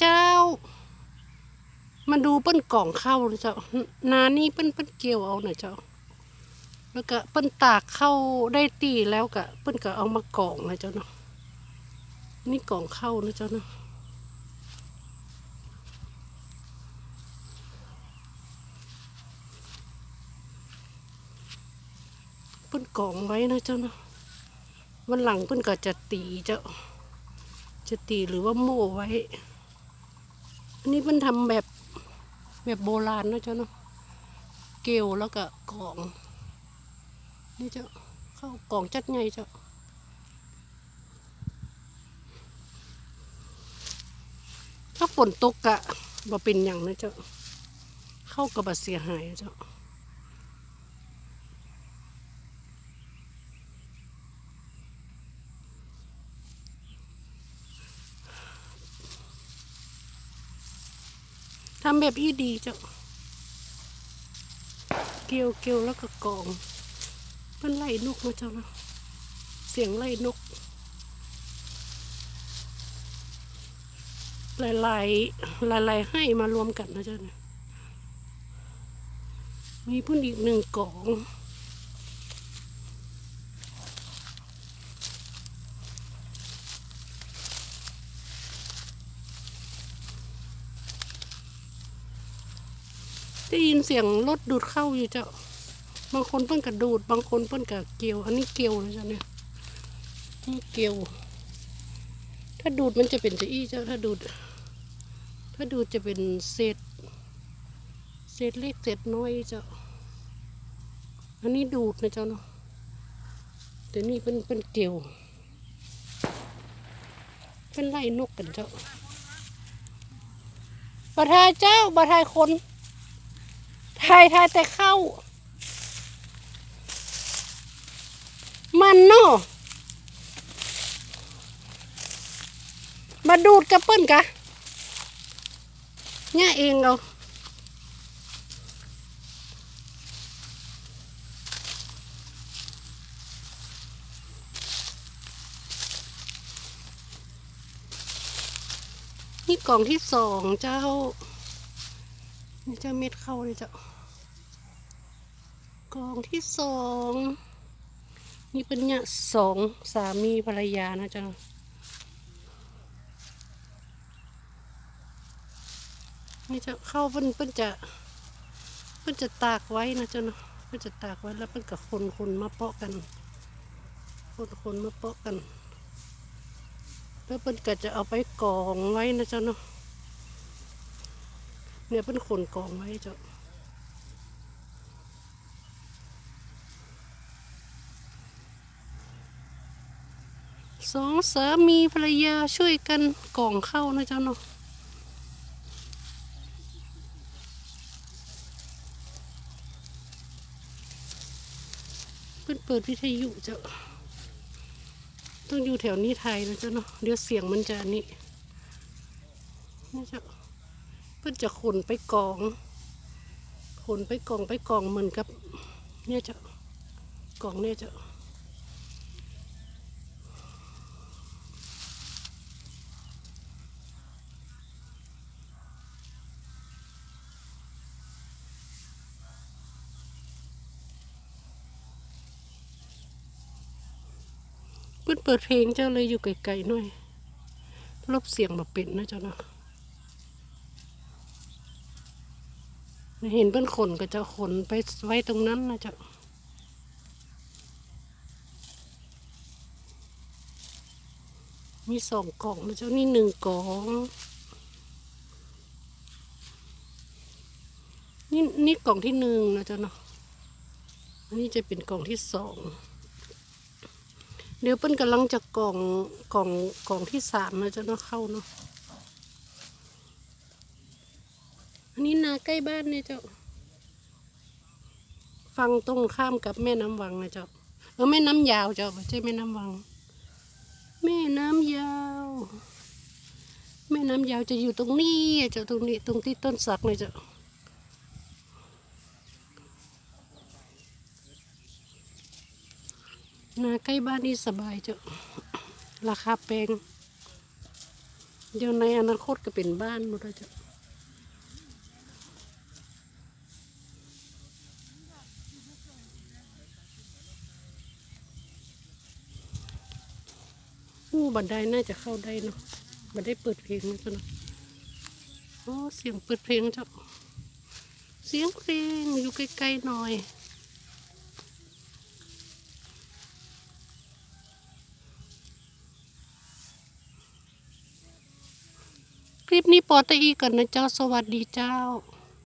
เจ้ามาดูเปิ้นกล่องเข้านะเจ้านานี่เปิ้นเปิ้นเกี่ยวเอานะเจ้า แล้วก็เปิ้นตากเข้าได้ตีแล้วก็เปิ้นก็เอามากล่องนะเจ้าเนาะ นี่กล่องเข้านะเจ้าเนาะเปิ้นกล่องไว้นะเจ้าเนาะ วันหลังเปิ้นก็จะตีเจ้า จะตีหรือว่าโม่ไว้ นนี้มันทำแบบแบบโบราณนะเจ้าเนาะเกลียวแล้วก็กล่อง นี่เจ้าเข้ากล่องจัดไงเจ้าถ้าฝนตกกะบ่เป็นอย่างนะเจ้าเข้ากับบเสียหายเจ้า ทำแบบอีดีเจ้า เกี่ยวเกี่ยวแล้วก็กองมันไล่นกมาเจ้านะเสียงไล่นก หลายหลายหลายหลายๆให้มารวมกันนะเจ้านี่ยมีพุ่นอีกหนึ่งกล่อง ได้ยินเสียงรถดูดเข้าอยู่เจ้า บางคนเพิ่นกระดูด บางคนเพิ่นกระเกี่ยว อันนี้เกี่ยวนะเจ้าเนี่ยนี่เกี่ยว ถ้าดูดมันจะเป็นจะอี้เจ้า ถ้าดูด ถ้าดูดจะเป็นเศษ เศษเล็กเศษน้อยเจ้า อันนี้ดูดนะเจ้าเนาะ แต่นี่เป็นเป็นเกี่ยว เป็นไล่นกกันเจ้าบะทายเจ้าบะทายคน ทายทายแต่เข้า มันเนาะมาดูดกระเปิ้นกะเนี่ยเองเอานี่กล่องที่สองเจ้า นี่เจ้าเม็ดเข้าเลยเจ้า กองที่สองนี่เป็นเนี่ยสองสามีภรรยานะจ๊ะนี่จะเข้าเพิ่นเพิ่นจะเพิ่นจะตากไว้นะจ๊ะเนาะเพิ่นจะตากไว้แล้วเพิ่นกับคนคนมาเปาะกันคนคนมาเปาะกันแล้วเพิ่นก็จะเอาไปกองไว้นะจ๊ะเนาะเนี่ยเพิ่นขนกองไว้จ้ะ สองสามีภรรยาช่วยกันกล่องเข้านะเจ้าเนาะเปิดเปิดวิทยุเจ้าต้องอยู่แถวนี้ไทยนะเจ้าเนาะเดี๋ยวเสียงมันจะนนี่นี่เจ้าเพื่อจะขนไปกอง ขนไปกองไปกองเหมือนกับ เนี่ยเจ้ากองเนี่ยเจ้า เปิดเปิดเพลงเจ้าเลยอยู่ไกลๆหน่อยลบเสียงแบบเป็นนะเจ้าเนาะเห็นเปิ้นขนก็จะขนไปไว้ตรงนั้นนะเจ้ามีสองกล่องนะเจ้านี่หนึ่งกล่องนี่นี่กล่องที่หนึ่งนะเจ้าเนาะอันนี้จะเป็นกล่องที่สอง เดี๋ยวเปิ้นกำลังจะกล่องกล่องกล่องที่สามนะจะเนาะเข้าเนาะอันนี้นาใกล้บ้านเนี่ยเจ้าฟังตรงข้ามกับแม่น้ำวังนะเจ้าเออแม่น้ำยาวเจ้าไม่ใช่แม่น้ำวัง แม่น้ำยาว แม่น้ำยาวจะอยู่ตรงนี้เจ้าตรงนี้ตรงที่ต้นสักเลยเจ้า นาใกล้บ้านนี่สบายเจ้าราคาแพงเดี๋ยวในอนาคตก็เป็นบ้านหมดแล้วจ้ะอู้บันไดน่าจะเข้าได้เนาะบันไดเปิดเพลงมั้งจ้ะเนาะโอ้เสียงเปิดเพลงจ้ะเสียงเพลงอยู่ใกล้ๆหน่อย ลิปนี้ปอตะอีก่อนนะเจ้าสวัสดีเจ้า